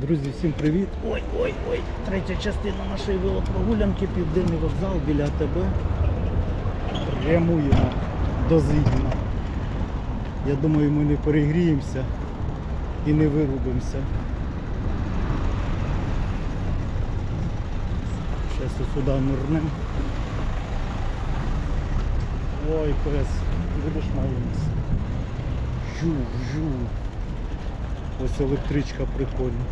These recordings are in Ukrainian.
Друзі, всім привіт! Ой, ой, ой! Третя частина нашої велопрогулянки, південний вокзал біля АТБ. Прямуємо до Зидіна. Я думаю, ми не перегріємося і не вирубимося. Зараз сюди нирнемо. Ой, пес, будеш маленький. Жу, жу. Ось електричка прикольна.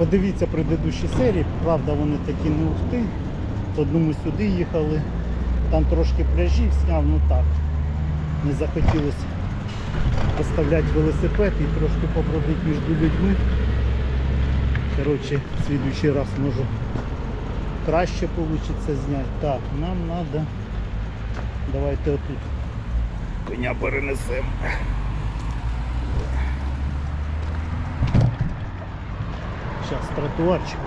Подивіться предыдущі серії, правда вони такі не ухти. Одну ми сюди їхали, там трошки пляжів зняв, ну так. Не захотілося поставляти велосипед і трошки побродити між людьми. Коротше, в слідуючий раз може краще вийде зняти. Так, нам треба. Давайте отут коня перенесемо. Зараз тротуарчик.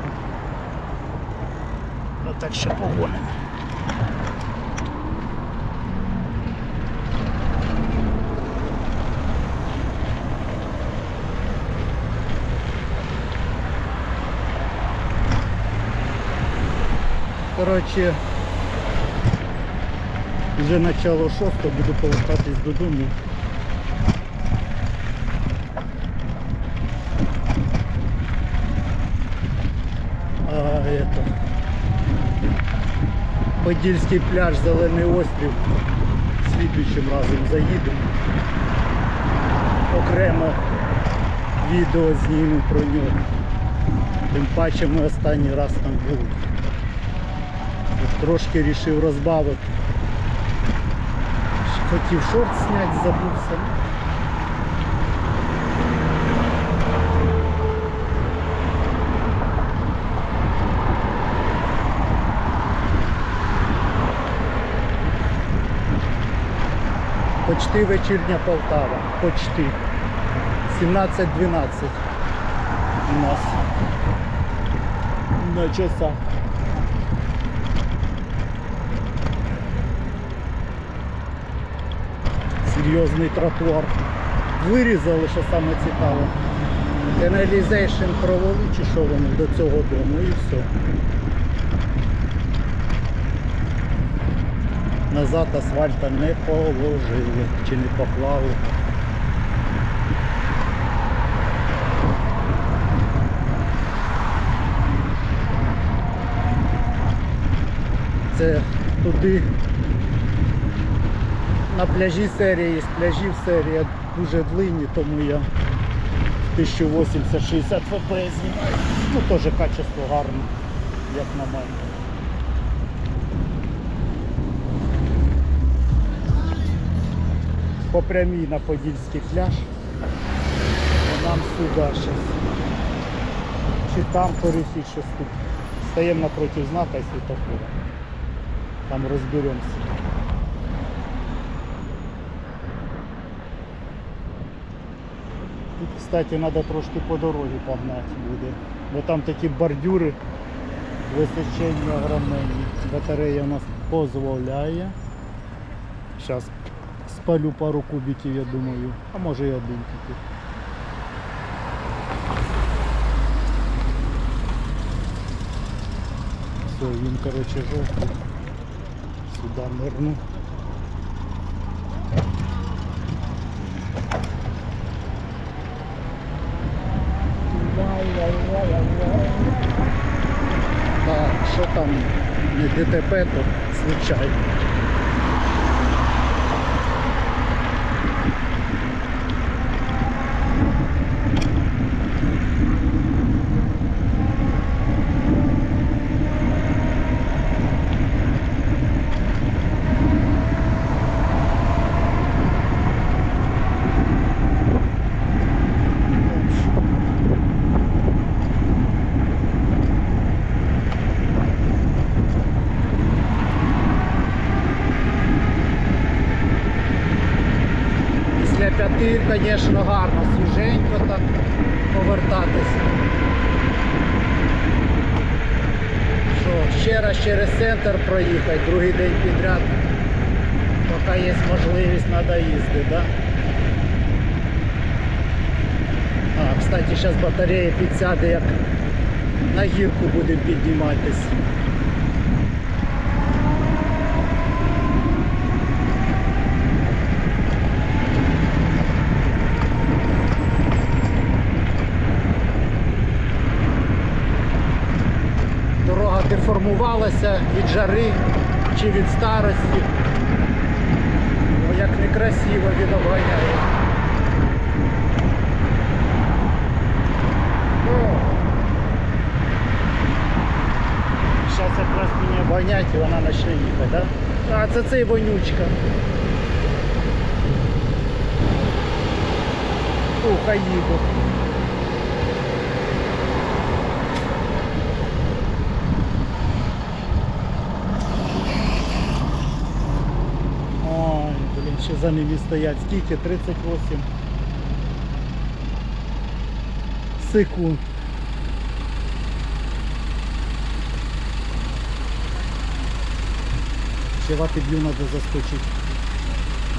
Ну так ще погонимо. Коротше, вже начало шостого, буду повертатись додому. А это Подільський пляж, Зелений острів. Слідуючим разом заїдемо. Окремо відео зніму про нього. Тим паче ми останній раз там були. Трошки вирішив розбавити. Хотів шорт зняти, забувся. Почти вечірня Полтава. Почти. 17-12 у нас на часах. Серйозний тротуар. Вирізали, що саме цікаве. Каналізейшн провели чи що вони до цього дому і все. Назад асфальта не положили чи не поклали. Це туди на пляжі серії, з пляжів серія дуже длинні, тому я 1080-60 фп знімаю. Ну теж качество гарне, як на мене. По прямій на Подільський пляж. А нам сюди зараз. Чи там перехід щось тут. Стаємо напроти знака і світофора. Там розберемося. Тут, кстати, треба трошки по дорозі погнати буде. Бо там такі бордюри височенні огроменні. Батарея у нас дозволяє. Зараз спалю пару кубиків, я думаю. А може і один тільки. Все, він, коротше, жовтий. Сюди нирну. Так, що там не ДТП, то звичайно. Після п'яти, звісно, гарно, свіженько так повертатися. Що, ще раз через центр проїхати, другий день підряд. То поки є можливість, треба їздити, да? А, кстати, зараз батарея підсяде, як на гірку буде підніматись. Дорога деформувалася від жари чи від старості. Як некрасиво він обганяє. Зараз якраз мені обганять і вона почне їхати, да? А, це цей вонючка. Ух, їду. Ой, блін, ще за ними стоять. Скільки? 38 секунд. Ще ватиб'ю треба заскочити.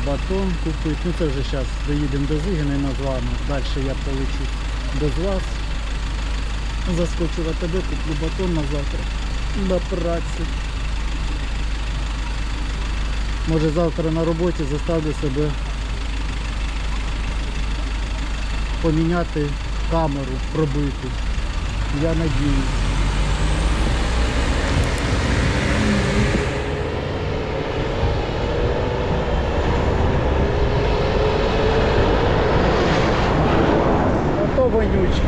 Батон купити. Ну це вже зараз доїдемо до Зигини названо. Далі я полечу без вас. Заскочу в АТБ, куплю батон на завтра. До праці. Може завтра на роботі заставлю себе поміняти камеру, пробити. Я надіюсь.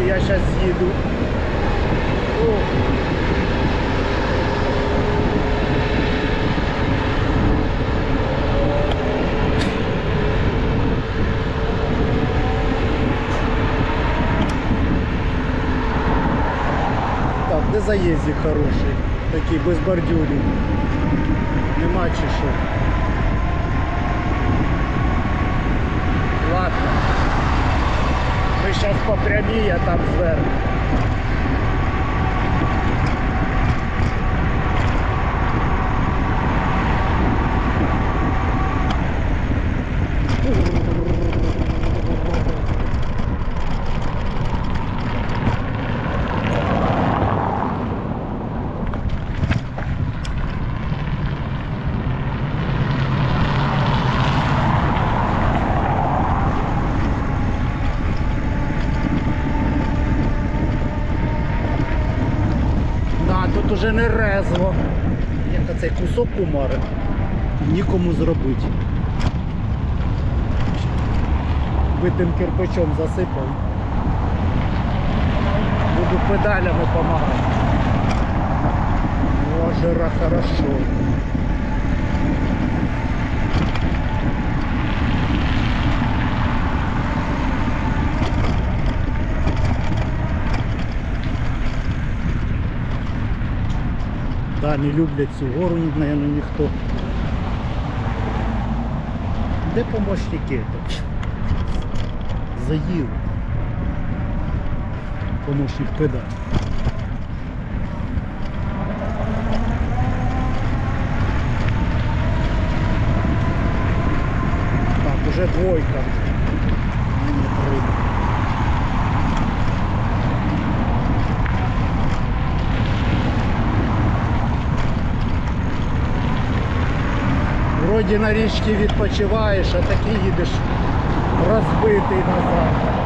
Я їду. Ох. Так, де заїздик хороший, такий без бордюрів. Нема чи. Ладно. Ми зараз по прямій, а там зверху. Не резво. Як цей кусок кумари. Нікому зробити. Битим кирпичом засипав. Буду педалями допомагати. О, жира хорошо. Да, не люблять цю гору, наверное, ніхто. Де помощники? Заїв. Помощник педаль. Так, уже двойка. Ні, три. Вроді на річці відпочиваєш, а такий їдеш розбитий назад.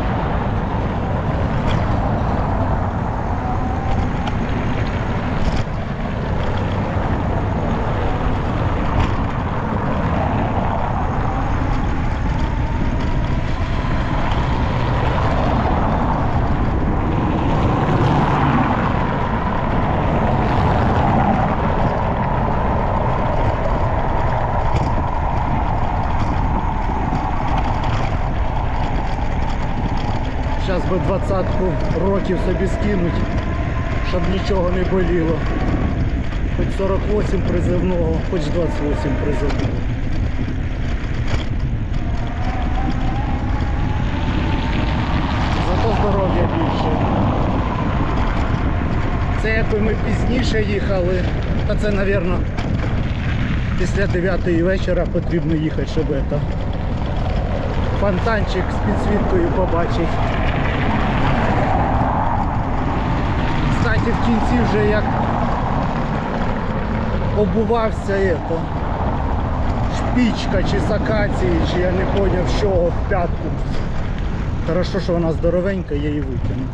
Зараз би двадцятку років собі скинуть, щоб нічого не боліло. Хоч 48 призивного, хоч 28 призивного. Зато здоров'я більше. Це якби ми пізніше їхали, та це, мабуть, Після 9 вечора потрібно їхати, щоб это, фонтанчик з підсвіткою побачити. Кстати, в кінці вже як обувався это, шпічка чи з акації, чи я не поняв, чого в п'ятку. Хорошо, що вона здоровенька, я її викину.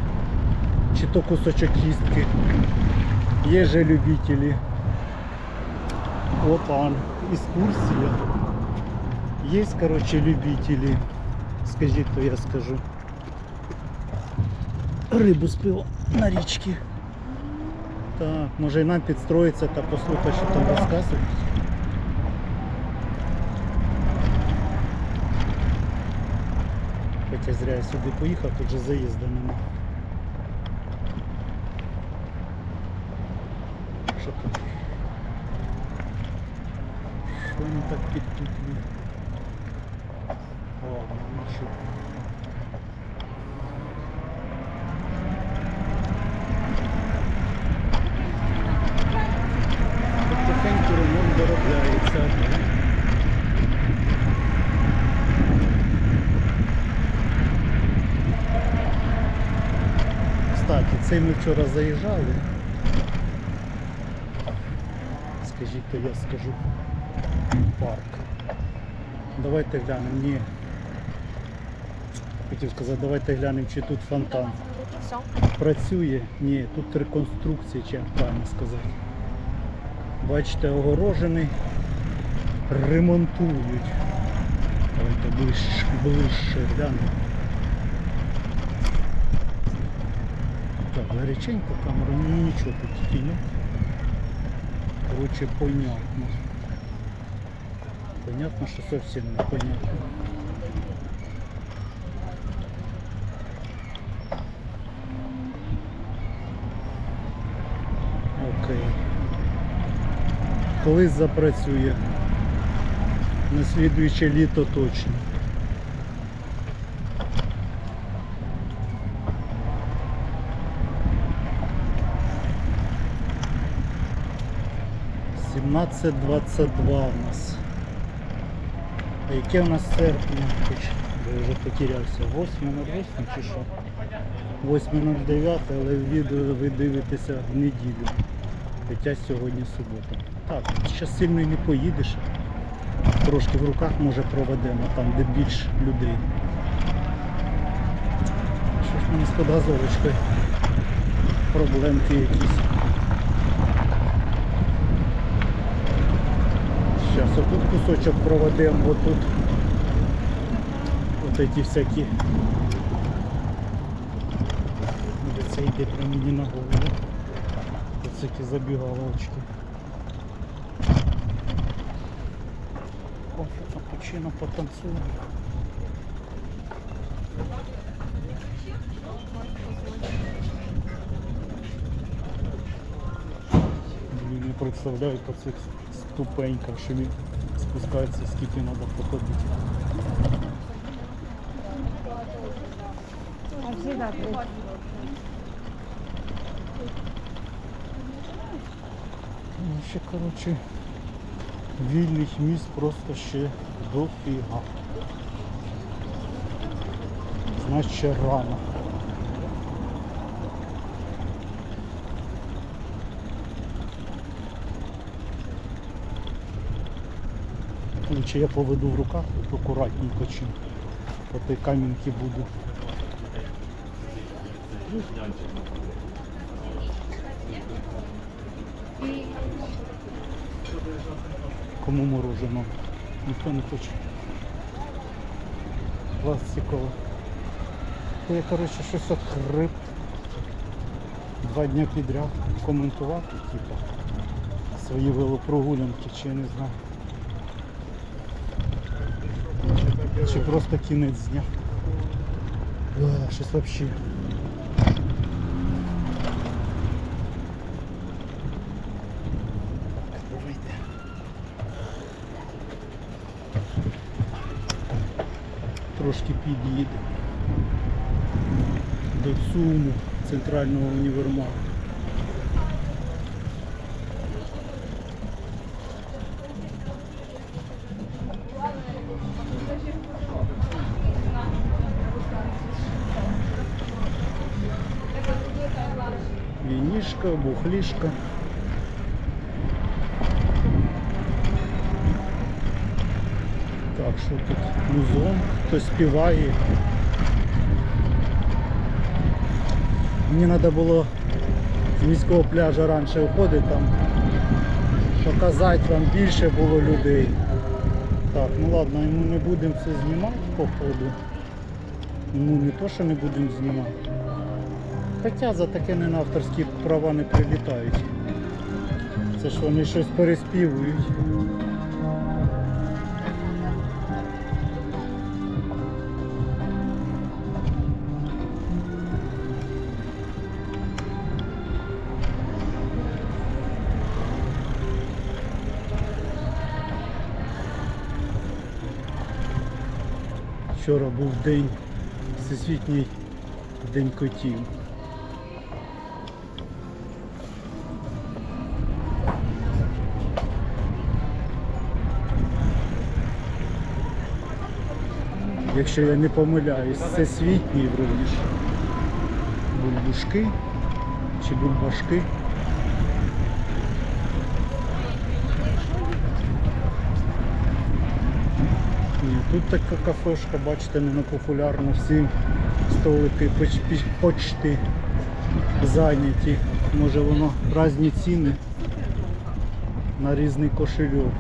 Чи то кусочок кістки. Є же любителі. Опа, екскурсія. Є, короче, любителі. Скажіть, то я скажу. Рибу спив на річці. Так, може і нам підстроїться та послухати, що там розказують. Хоча зря я сюди поїхав, тут же заїзду нема. Що тут? Що вони так підтуплі? Ладно, нічого. Цей ми вчора заїжджали. Скажіть, то я скажу парк. Давайте глянемо. Ні. Хотів сказати, давайте глянемо, чи тут фонтан. Працює? Ні, тут реконструкція, чи правильно сказати. Бачите, огорожений. Ремонтують. Давайте ближче, ближче глянемо. Так, гаряченько камера, ну нічого тут тіньок. Короче, понятно. Понятно, что совсем непонятно. Окей. Колись запрацює. На слідуюче літо точно. Сімнадцять двадцять два у нас. А яке у нас серпня? Я вже потерявся. 8.08 чи що? 8.09, але відео ви дивитеся в неділю. Хоча сьогодні субота. Так, зараз сильно не поїдеш. Трошки в руках може проведемо, там де більш людей. Що ж в мене з подгазовочкою? Проблемки якісь. Сейчас отут кусочок проведемо, вот тут вот эти всякі. Де це йде прямо на голову. Ось ці забігалочки. Кофе, капучино, потанцуємо. Блін, не представляю по цих ступеньках, що спускається, скільки треба походити. Ну, ще, коротше, вільних місць просто ще дофіга. Значить, рано. Лучше я поведу в руках от акуратненько, чим той камінки буду. Кому морожено? Ніхто не хоче. Пластикове. То я, коротше, щось отхрип. Два дня підряд коментувати, типу, свої велопрогулянки, чи я не знаю. Чи просто кінець дня. Щось взагалі. Трошки під'їде до ЦУМу, центрального універмагу. Кафешка, бухлішка. Так, що тут? Музон, хтось співає. Мені треба було з міського пляжу раніше виходити там, показати вам більше було людей. Так, ну ладно, ми не будемо це знімати по ходу. Ну не то, що не будемо знімати. Хоча за таке не на авторські права не прилітають. Це ж вони щось переспівують. Вчора був день, всесвітній день котів. Якщо я не помиляюсь, всесвітній вроді ж. Бульбушки чи бульбашки. Тут така кафешка, бачите, не популярна, всі столики поч- піч- почти зайняті. Може воно різні ціни на різний кошельок.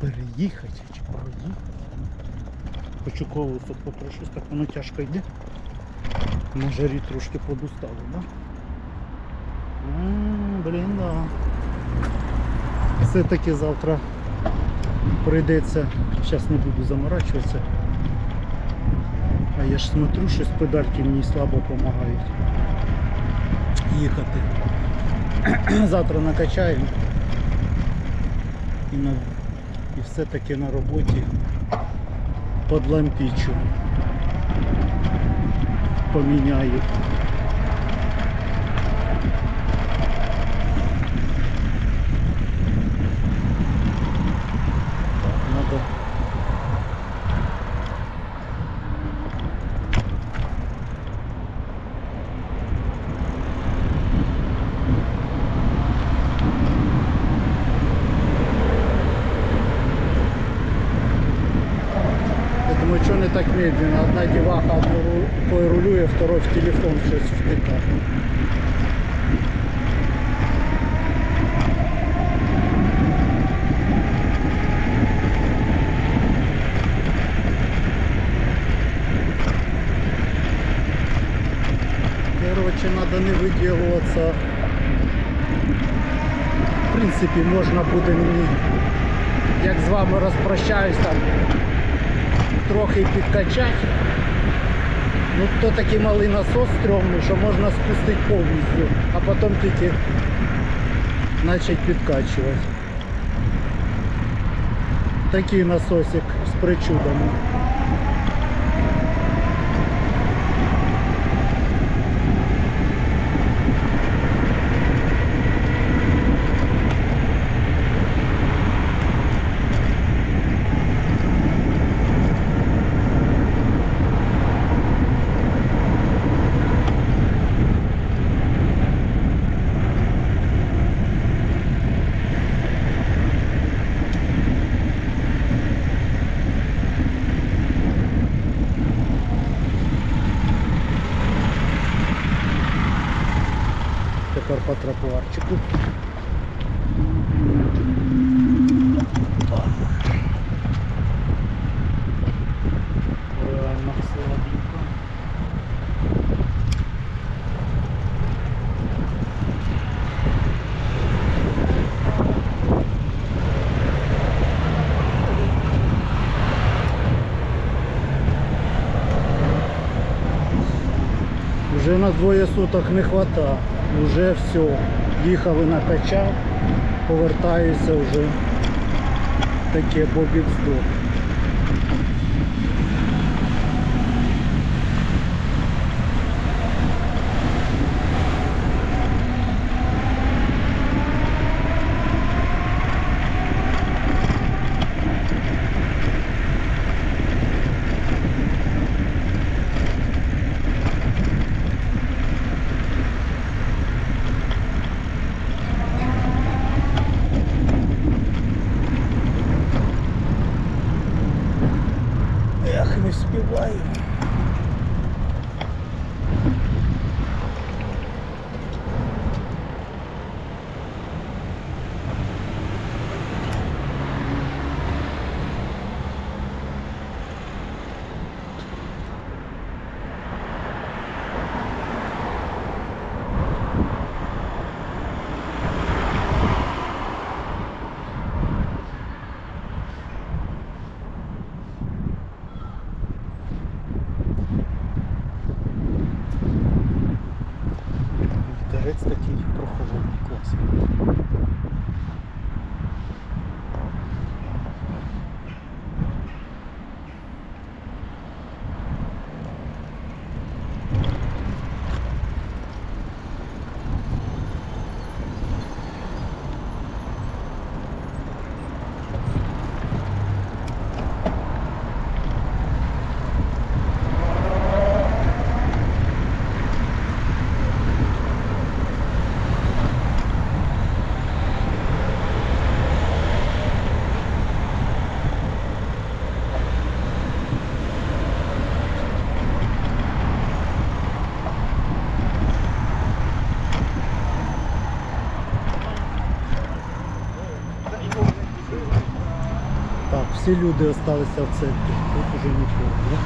Переїхати чи проїхати. Хочу колесо потрошусь, так воно тяжко йде. На жарі трошки подустало, да? М, Блін, да. Все-таки завтра прийдеться, зараз не буду заморачуватися. А я ж смотрю, щось педальки мені слабо допомагають їхати. Завтра накачаємо і, на, і все-таки на роботі подлампічу. Поміняю. Так, надо Я думаю, что не так медленно? Одна деваха одну рукой рулює, второй в телефон щось втикає. Короче, надо не виділуватися. В принципі, можна буде мені, як з вами там, трохи підкачати. Ну то такий малий насос стрьомний, що можна спустити повністю, а потім тільки почати підкачувати. Такий насосик з причудами. Тепер по тротуарчику. Реально слабенько. На двоє суток не хватає. Уже все. Їхали на качав, повертаюся вже таке бобік здох. Вітерець такий прохолодний. Так, всі люди залишилися в центрі. Тут уже нікого. Да?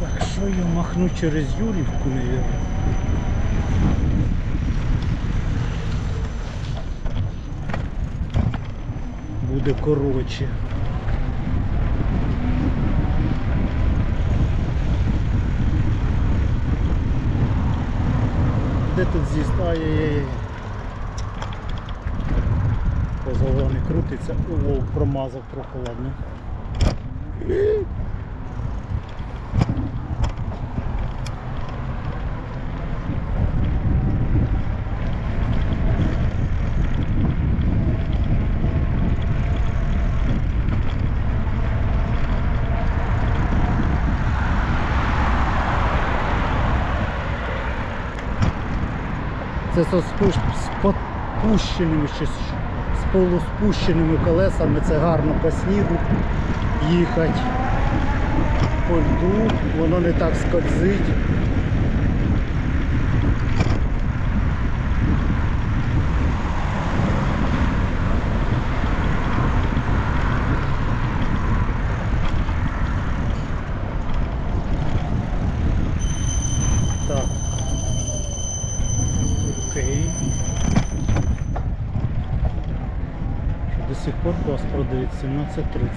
Так, що я махну через Юрівку, мабуть? Буде коротше. Де тут з'їзд? Ай-яй-яй. Позоло не крутиться. О, промазав трохи, Це з з чи з полуспущеними колесами. Це гарно по снігу їхати. По льду, воно не так скользить. Так. Окей. До сих пор клас продається 17.30.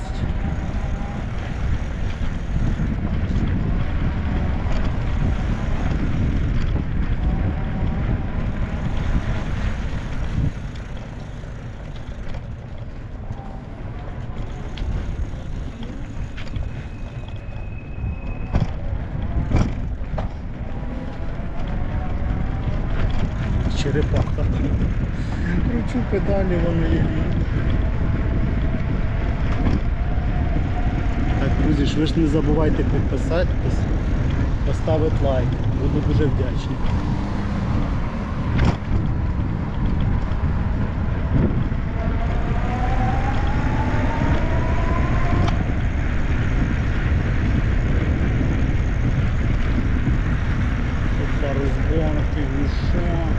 Черепаха. Кручу педалі, воно є. Так, друзі, ж ви ж не забувайте підписатись, поставити лайк. Буду дуже вдячний. Тут пару згонки, ну що.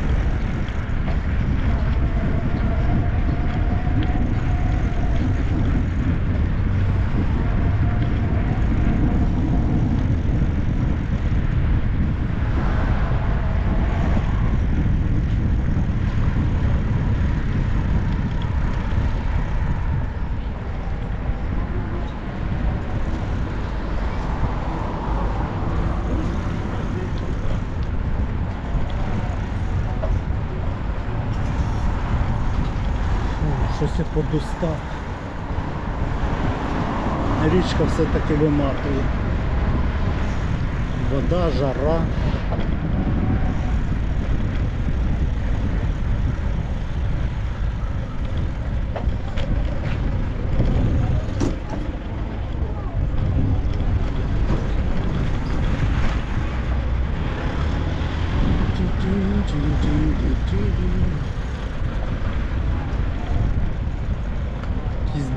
Щось по подустав. Річка все-таки виматує. Вода, жара.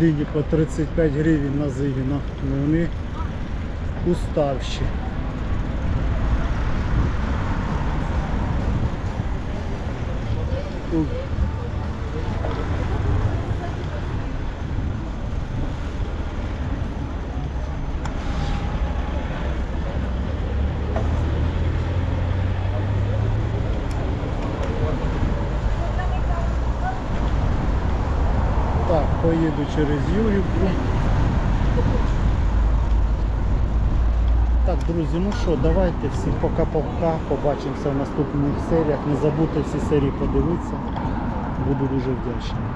Якісь дині по 35 гривень на зигіна. Ну вони уставші. Ух. Так, поїду через Юрівку. Так, друзі, ну що, давайте всім пока-пока. Побачимося в наступних серіях. Не забудьте всі серії подивитися. Буду дуже вдячний.